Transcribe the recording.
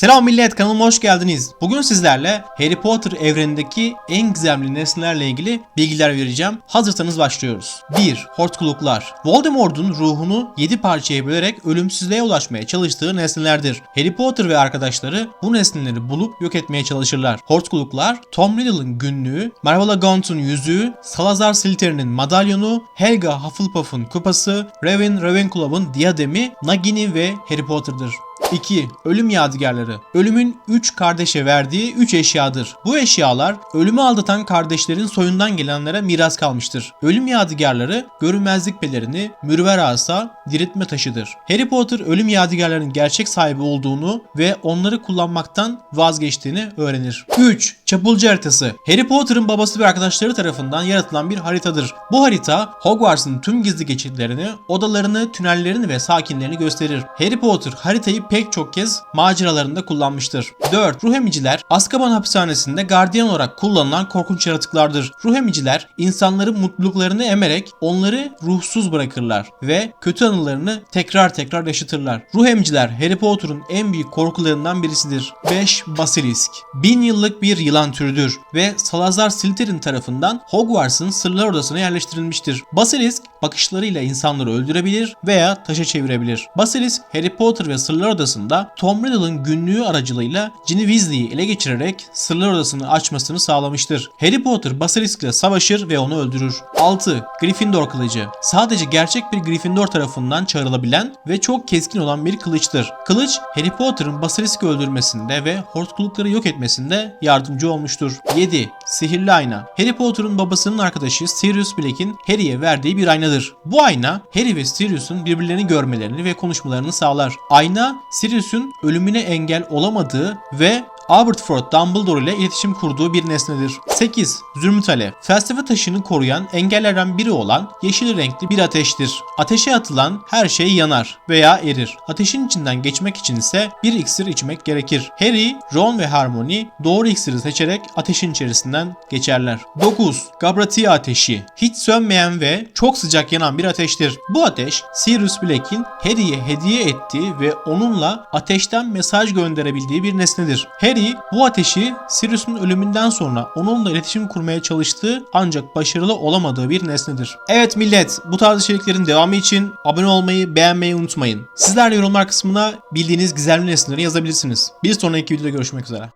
Selam millet kanalıma hoş geldiniz. Bugün sizlerle Harry Potter evrenindeki en gizemli nesnelerle ilgili bilgiler vereceğim. Hazırsanız başlıyoruz. 1. Hortkuluklar. Voldemort'un ruhunu 7 parçaya bölerek ölümsüzlüğe ulaşmaya çalıştığı nesnelerdir. Harry Potter ve arkadaşları bu nesneleri bulup yok etmeye çalışırlar. Hortkuluklar, Tom Riddle'ın günlüğü, Marvella Gaunt'un yüzüğü, Salazar Slytherin'in madalyonu, Helga Hufflepuff'un kupası, Raven Ravenclaw'ın diyademi, Nagini ve Harry Potter'dır. 2. Ölüm yadigarları. Ölümün 3 kardeşe verdiği 3 eşyadır. Bu eşyalar ölümü aldatan kardeşlerin soyundan gelenlere miras kalmıştır. Ölüm yadigarları görünmezlik pelerini, mürver asa, diriltme taşıdır. Harry Potter ölüm yadigarlarının gerçek sahibi olduğunu ve onları kullanmaktan vazgeçtiğini öğrenir. 3. Çapulcu haritası. Harry Potter'ın babası ve arkadaşları tarafından yaratılan bir haritadır. Bu harita Hogwarts'ın tüm gizli geçitlerini, odalarını, tünellerini ve sakinlerini gösterir. Harry Potter haritayı pek çok kez maceralarında kullanmıştır. 4. Ruh emiciler Azkaban hapishanesinde gardiyan olarak kullanılan korkunç yaratıklardır. Ruh emiciler insanların mutluluklarını emerek onları ruhsuz bırakırlar ve kötü anılarını tekrar tekrar yaşatırlar. Ruh emiciler Harry Potter'ın en büyük korkularından birisidir. 5. Basilisk Bin yıllık bir yılan türüdür ve Salazar Slytherin tarafından Hogwarts'ın sırlar odasına yerleştirilmiştir. Basilisk bakışlarıyla insanları öldürebilir veya taşa çevirebilir. Basilisk Harry Potter ve Sırlar Odası'nda Tom Riddle'ın günlüğü aracılığıyla Ginny Weasley'i ele geçirerek Sırlar Odası'nı açmasını sağlamıştır. Harry Potter Basilisk ile savaşır ve onu öldürür. 6. Gryffindor kılıcı. Sadece gerçek bir Gryffindor tarafından çağrılabilen ve çok keskin olan bir kılıçtır. Kılıç Harry Potter'ın Basilisk'i öldürmesinde ve hortkulukları yok etmesinde yardımcı olmuştur. 7. Sihirli ayna. Harry Potter'ın babasının arkadaşı Sirius Black'in Harry'e verdiği bir aynadır. Bu ayna Harry ve Sirius'un birbirlerini görmelerini ve konuşmalarını sağlar. Ayna Sirius'un ölümüne engel olamadığı ve Aberforth Dumbledore ile iletişim kurduğu bir nesnedir. 8. Zümrütale. Felsefe taşını koruyan engellerden biri olan yeşil renkli bir ateştir. Ateşe atılan her şey yanar veya erir. Ateşin içinden geçmek için ise bir iksir içmek gerekir. Harry, Ron ve Hermione doğru iksiri seçerek ateşin içerisinden geçerler. 9. Gabratia ateşi. Hiç sönmeyen ve çok sıcak yanan bir ateştir. Bu ateş Sirius Black'in Harry'e hediye ettiği ve onunla ateşten mesaj gönderebildiği bir nesnedir. Harry bu ateşi Sirius'un ölümünden sonra onunla iletişim kurmaya çalıştığı ancak başarılı olamadığı bir nesnedir. Evet millet bu tarz içeriklerin devamı için abone olmayı beğenmeyi unutmayın. Sizler de yorumlar kısmına bildiğiniz gizemli nesneleri yazabilirsiniz. Bir sonraki videoda görüşmek üzere.